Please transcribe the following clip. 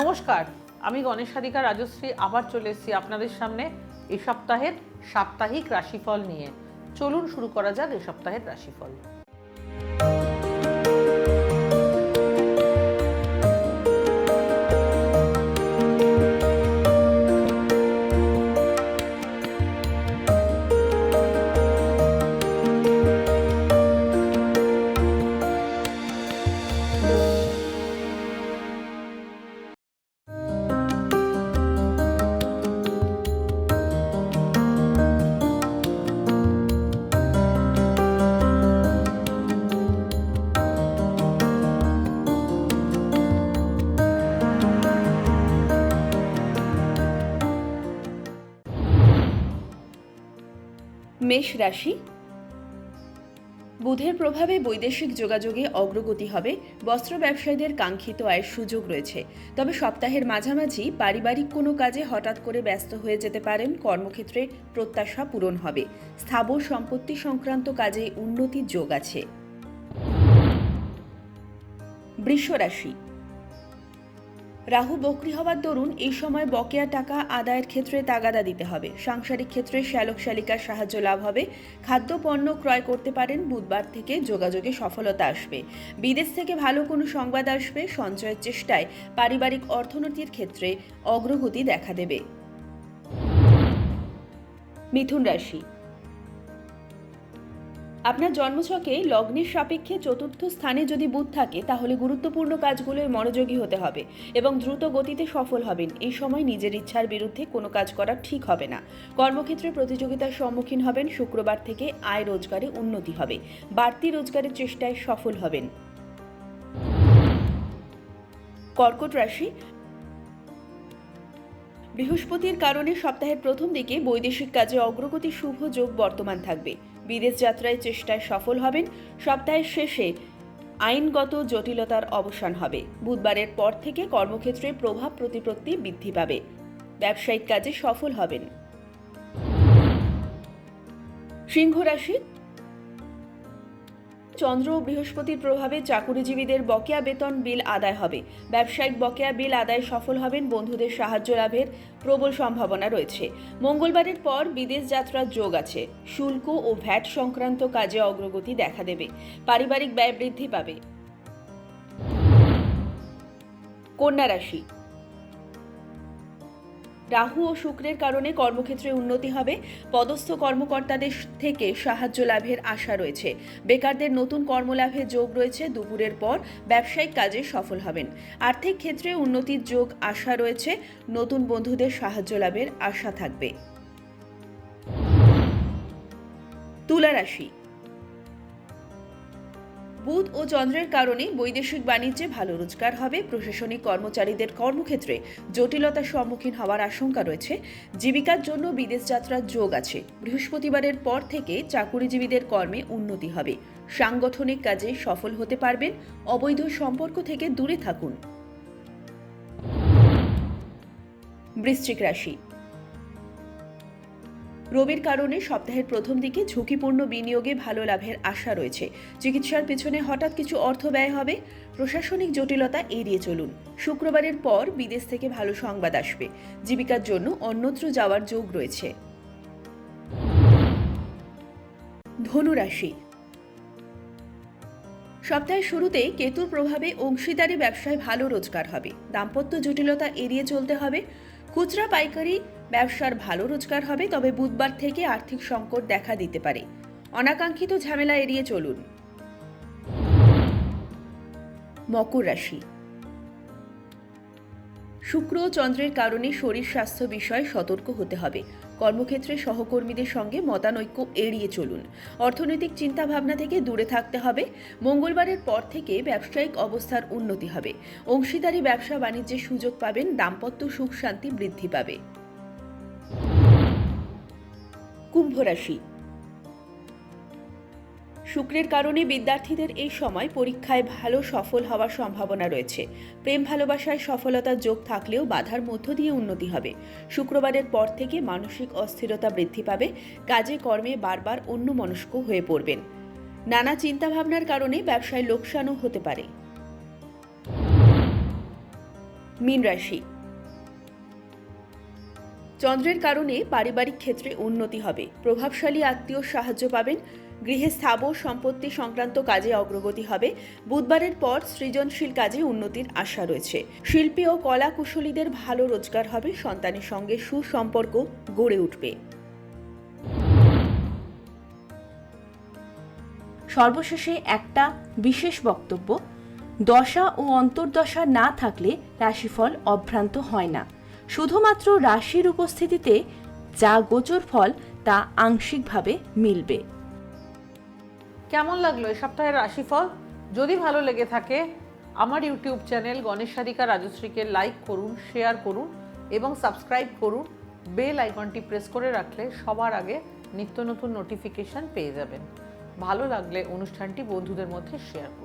নমস্কার, আমি গণেশ সাধিকা রাজশ্রী, আবার চলে এসেছি আপনাদের সামনে এ সপ্তাহের সাপ্তাহিক রাশিফল নিয়ে। চলুন শুরু করা যাক এ সপ্তাহের রাশিফল। মেষ রাশি। বুধের প্রভাবে বৈদেশিক যোগাযোগে অগ্রগতি হবে, বস্ত্র ব্যবসায়ীদের কাঙ্ক্ষিত আয়ের সুযোগ রয়েছে। তবে সপ্তাহের মাঝামাঝি পারিবারিক কোনো কাজে হঠাৎ করে ব্যস্ত হয়ে যেতে পারেন, কর্মক্ষেত্রে প্রত্যাশা পূরণ হবে। স্থাবর সম্পত্তি সংক্রান্ত কাজে উন্নতির যোগ আছে। বৃষ রাশি রাহু বকরি হওয়ার দরুন এই সময় বকেয়া টাকা আদায়ের ক্ষেত্রে তাগাদা দিতে হবে। সাংসারিক ক্ষেত্রে শ্যালক শালিকার সাহায্য লাভ হবে। খাদ্যপণ্য ক্রয় করতে পারেন, বুধবার থেকে যোগাযোগে সফলতা আসবে। বিদেশ থেকে ভালো কোনো সংবাদ আসবে, সঞ্চয়ের চেষ্টায় পারিবারিক অর্থনীতির ক্ষেত্রে অগ্রগতি দেখা দেবে। মিথুন রাশি আপনার জন্মছকে লগ্নের সাপেক্ষে চতুর্থ স্থানে যদি বুধ থাকে, তাহলে গুরুত্বপূর্ণ কাজগুলোয় মনোযোগী হতে হবে এবং দ্রুত গতিতে সফল হবেন। এই সময় নিজের ইচ্ছার বিরুদ্ধে কোনো কাজ করা ঠিক হবে না। কর্মক্ষেত্রে প্রতিযোগিতার সম্মুখীন হবেন, শুক্রবার থেকে আয় রোজগারে উন্নতি হবে। বাড়তি রোজগারের চেষ্টায় সফল হবেন। কর্কট রাশি বৃহস্পতির কারণে সপ্তাহের প্রথম দিকে বৈদেশিক কাজে অগ্রগতি শুভ যোগ বর্তমান থাকবে। বিদেশ যাত্রায় চেষ্টায় সফল হবেন। সপ্তাহের শেষে আইনগত জটিলতার অবসান হবে। বুধবারের পর থেকে কর্মক্ষেত্রে প্রভাব প্রতিপত্তি বৃদ্ধি পাবে। ব্যবসায়িক কাজে সফল হবেন। সিংহ রাশি চন্দ্র ও বৃহস্পতির প্রভাবে চাকুরিজীবীদের বকেয়া বেতন বিল আদায় হবে। ব্যবসায়িক বকেয়া বিল আদায় সফল হবেন বন্ধুদের সাহায্য লাভের প্রবল সম্ভাবনা রয়েছে। মঙ্গলবারের পর বিদেশ যাত্রার যোগ আছে। শুল্ক ও ভ্যাট সংক্রান্ত কাজে অগ্রগতি দেখা দেবে। পারিবারিক ব্যয় বৃদ্ধি পাবে। কন্যা রাশি রাহু ও শুক্রের কারণে কর্মক্ষেত্রে উন্নতি হবে। পদস্থ কর্মকর্তাদের থেকে সাহায্য লাভের আশা রয়েছে। বেকারদের নতুন কর্মলাভের যোগ রয়েছে। দুপুরের পর ব্যবসায়িক কাজে সফল হবেন। আর্থিক ক্ষেত্রে উন্নতির যোগ আশা রয়েছে। নতুন বন্ধুদের সাহায্য লাভের আশা থাকবে। তুলা রাশি বুধ ও চন্দ্রের কারণে বৈদেশিক বাণিজ্যে ভালো রোজগার হবে। প্রশাসনিক কর্মচারীদের কর্মক্ষেত্রে জটিলতার সম্মুখীন হওয়ার আশঙ্কা রয়েছে। জীবিকার জন্য বিদেশ যাত্রার যোগ আছে। বৃহস্পতিবারের পর থেকে চাকুরিজীবীদের কর্মে উন্নতি হবে। সাংগঠনিক কাজে সফল হতে পারবেন। অবৈধ সম্পর্ক থেকে দূরে থাকুন। বৃশ্চিক রাশি রবির কারণে সপ্তাহের প্রথম দিকে ঝুঁকিপূর্ণ বিনিয়োগে ভালো লাভের আশা রয়েছে। চিকিৎসার পেছনে হঠাৎ কিছু অর্থ ব্যয় হবে? প্রশাসনিক জটিলতা এড়িয়ে চলুন। শুক্রবারের পর বিদেশ থেকে ভালো সংবাদ আসবে। জীবিকার জন্য অন্যত্র যাওয়ার যোগ রয়েছে। ধনুরাশি। সপ্তাহের শুরুতেই কেতুর প্রভাবে অংশীদারি ব্যবসায় ভালো রোজগার হবে। দাম্পত্য জটিলতা এড়িয়ে চলতে হবে। খুচরা পাইকারি ব্যবসার ভালো রোজগার হবে, তবে বুধবার থেকে আর্থিক সংকট দেখা দিতে পারে। অনাকাঙ্ক্ষিত ঝামেলা এড়িয়ে চলুন। মকর রাশি। শুক্র ও চন্দ্রের কারণে শরীর স্বাস্থ্য বিষয়ে সতর্ক হতে হবে। কর্মক্ষেত্রে সহকর্মীদের সঙ্গে মতানৈক্য এড়িয়ে চলুন। অর্থনৈতিক চিন্তাভাবনা থেকে দূরে থাকতে হবে। মঙ্গলবারের পর থেকে ব্যবসায়িক অবস্থার উন্নতি হবে। অংশীদারি ব্যবসা বাণিজ্যের সুযোগ পাবেন, দাম্পত্য সুখ শান্তি বৃদ্ধি পাবে। কুম্ভ রাশি শুক্রের কারণে বিদ্যার্থীদের এই সময় পরীক্ষায় ভালো সফল হওয়ার সম্ভাবনা রয়েছে। প্রেম ভালোবাসায় সফলতার যোগ থাকলেও বাধার মধ্য দিয়ে উন্নতি হবে। শুক্রবারের পর থেকে মানসিক অস্থিরতা বৃদ্ধি পাবে, কাজে কর্মে বারবার অন্যমনস্ক হয়ে পড়বেন। নানা চিন্তাভাবনার কারণে ব্যবসায় লোকসানও হতে পারে। মীন রাশি। চন্দ্রের কারণে পারিবারিক ক্ষেত্রে উন্নতি হবে। প্রভাবশালী আত্মীয় সাহায্য পাবেন গৃহে স্থাবর সম্পত্তি সংক্রান্ত কাজে অগ্রগতি হবে। বুধবারের পর সৃজনশীল কাজে উন্নতির আশা রয়েছে। শিল্পী ও কলা কুশলীদের ভালো রোজগার হবে, সন্তানের সঙ্গে সুসম্পর্ক গড়ে উঠবে। সর্বশেষে একটা বিশেষ বক্তব্য, দশা ও অন্তর্দশা না থাকলে রাশিফল অভ্রান্ত হয় না। শুধুমাত্র রাশির উপস্থিতিতে যা গোচর ফল, তা আংশিকভাবে মিলবে। কেমন লাগল এই সপ্তাহের রাশিফল? যদি ভালো লেগে থাকে, আমার ইউটিউব চ্যানেল গণেশ সাধিকা রাজশ্রীকে লাইক করুন শেয়ার করুন এবং সাবস্ক্রাইব করুন। বেল আইকনটি প্রেস করে রাখলে সবার আগে নিত্য নতুন নোটিফিকেশান পেয়ে যাবেন। ভালো লাগলে অনুষ্ঠানটি বন্ধুদের মধ্যে শেয়ার করুন।